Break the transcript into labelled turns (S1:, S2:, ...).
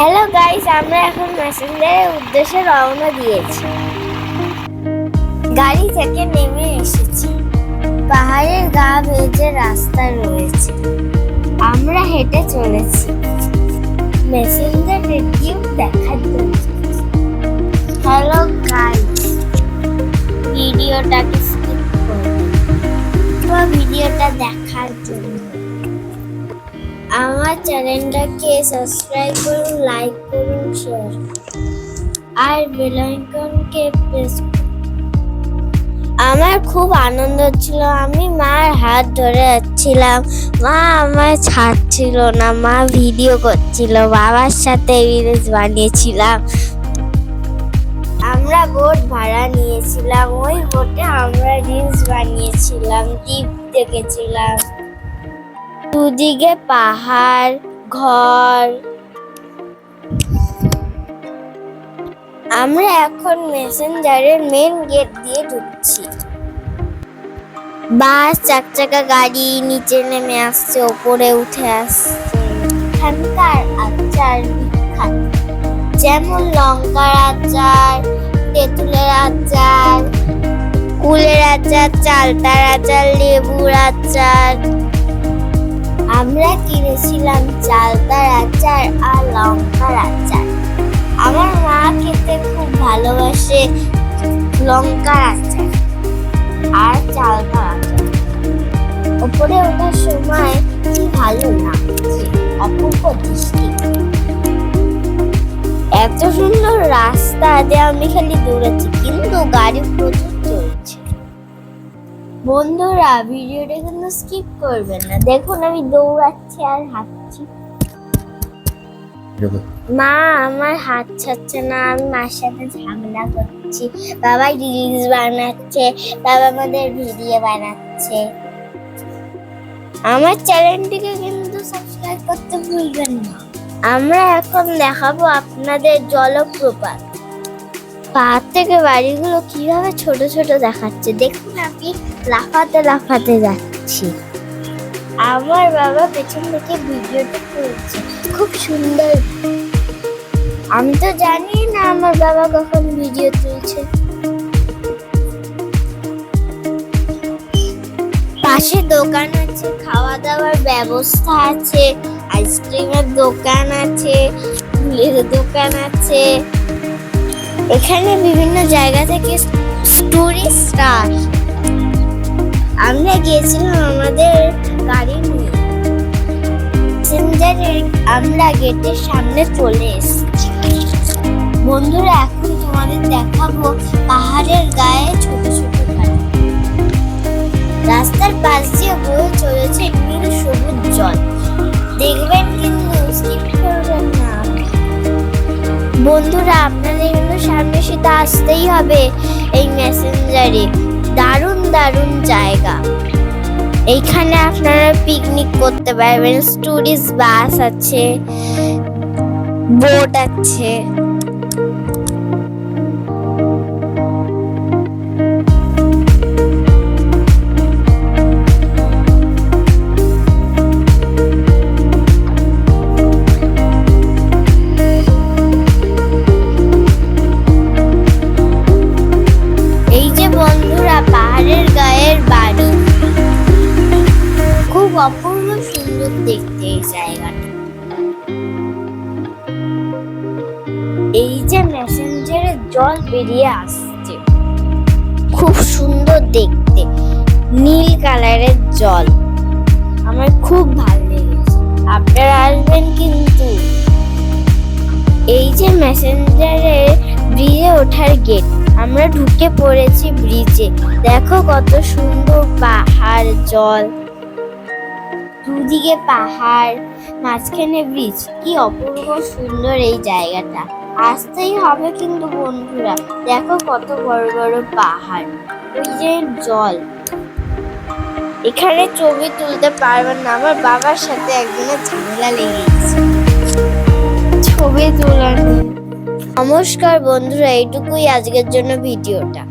S1: Hello guys আমরা এখন মেসেঞ্জারের উদ্দেশ্যে রওনা দিয়েছি। গাড়ি থেকে নেমে এসেছি। পাহাড়ের গা ভেজে রাস্তা রয়েছে। আমরা হেঁটে চলেছি। মেসেঞ্জার রিভিউ দেখার জন্য। হ্যালো গাইস ভিডিওটাকে স্কিপ করুন ভিডিওটা দেখার জন্য। আমার চ্যানেলটাকে সাবস্ক্রাইব করুন লাইক করুন শেয়ার আর বেল আইকনকে প্রেস আমার খুব আনন্দ ছিল আমি মার হাত ধরে যাচ্ছিলাম। মা আমার ছাড়ছিল না, মা ভিডিও করছিল। বাবার সাথে রিলস বানিয়েছিলাম। আমরা বোট ভাড়া নিয়েছিলাম। ওই বোটে আমরা রিলস বানিয়েছিলাম দ্বীপ দেখেছিলাম। দুদিকে পাহাড়, ঘর। আমরা এখন মেসেঞ্জারের মেন গেট দিয়ে ঢুকছি। বাস চার চাকা গাড়ি নিচে নেমে আসছে, ওপরে উঠে আসছে। এখানকার আচার বিখ্যাত। যেমন লঙ্কার আচার, তেঁতুলের আচার, কুলের আচার, চালতার আচার, লেবুর আচার। আমরা কিনেছিলাম চালতার আচার আর লঙ্কার আচার আমার মা খেতে খুব ভালোবাসে লঙ্কার আচার আর চালতার আচার ওপরে ওঠার সময় কি ভালো না অপূর্ব দৃষ্টি। এত সুন্দর রাস্তা যে আমি খালি দৌড়াচ্ছি, কিন্তু গাড়ি প্রচুর বন্ধুরা ভিডিওটা কিন্তু স্কিপ করবেন না। দেখুন আমি দৌড়াচ্ছি আর হাঁটছি। মা আমার হাত ছাড়ছে না আমি মার সাথে ঝামেলা করছি। বাবা রিলস বানাচ্ছে বাবা আমাদের ভিডিও বানাচ্ছে। আমার চ্যানেলটিকে কিন্তু সাবস্ক্রাইব করতে ভুলবেন না। আমরা এখন দেখাবো আপনাদের জলপ্রপাত। পাহাড় থেকে বাড়িগুলো কীভাবে ছোট ছোট দেখাচ্ছে। দেখুন আমি লাফাতে লাফাতে যাচ্ছি। আমার বাবা পেছন থেকে ভিডিওটা করছে খুব সুন্দর। আমি তো জানি না আমার বাবা কখন ভিডিও তুলছে। পাশে দোকান আছে খাওয়া দাওয়ার ব্যবস্থা আছে, আইসক্রিমের দোকান আছে, ফুলের দোকান আছে। এখানে বিভিন্ন জায়গা থেকে টুরিস্টরা আসে। গিয়েছিলাম আমাদের গাড়ি নিয়ে। প্যাসেঞ্জারে আমরা গেটের সামনে চলে এসেছি। বন্ধুরা, এখন তোমাদের দেখাবো পাহাড়ের গায়ে ছোট ছোট রাস্তার পাশ দিয়ে বয়ে চলেছে নীল সবুজ জল। দেখবেন কিন্তু না। বন্ধুরা, আপনাদের কিন্তু সামনে সেটা আসতেই হবে এই মেসেঞ্জারে দারুণ দারুণ জায়গা। এইখানে আপনারা পিকনিক করতে পারবেন। টুরিস্ট বাস আছে বোট আছে। অপূর্ব সুন্দর দেখতে এই জায়গাটা। এই যে মেসেঞ্জারের জল বেরিয়ে আসছে। খুব সুন্দর দেখতে। নীল কালারের জল। আমার খুব ভালো লেগেছে। আপনারা আসবেন কিন্তু। এই যে মেসেঞ্জারের ব্রিজে ওঠার গেট আমরা ঢুকে পড়েছি ব্রিজে দেখো কত সুন্দর পাহাড়, জল। দুদিকে পাহাড়, মাঝখানে ব্রিজ কি অপূর্ব সুন্দর এই জায়গাটা। আসতেই হবে কিন্তু বন্ধুরা। দেখো কত বড় বড় পাহাড়। ওই যে জল। এখানে ছবি তুলতে পারবেন না। আমার বাবার সাথে একদিনের ঝামেলা লেগে ছবি তোলার। নমস্কার বন্ধুরা, এইটুকুই আজকের জন্য ভিডিওটা।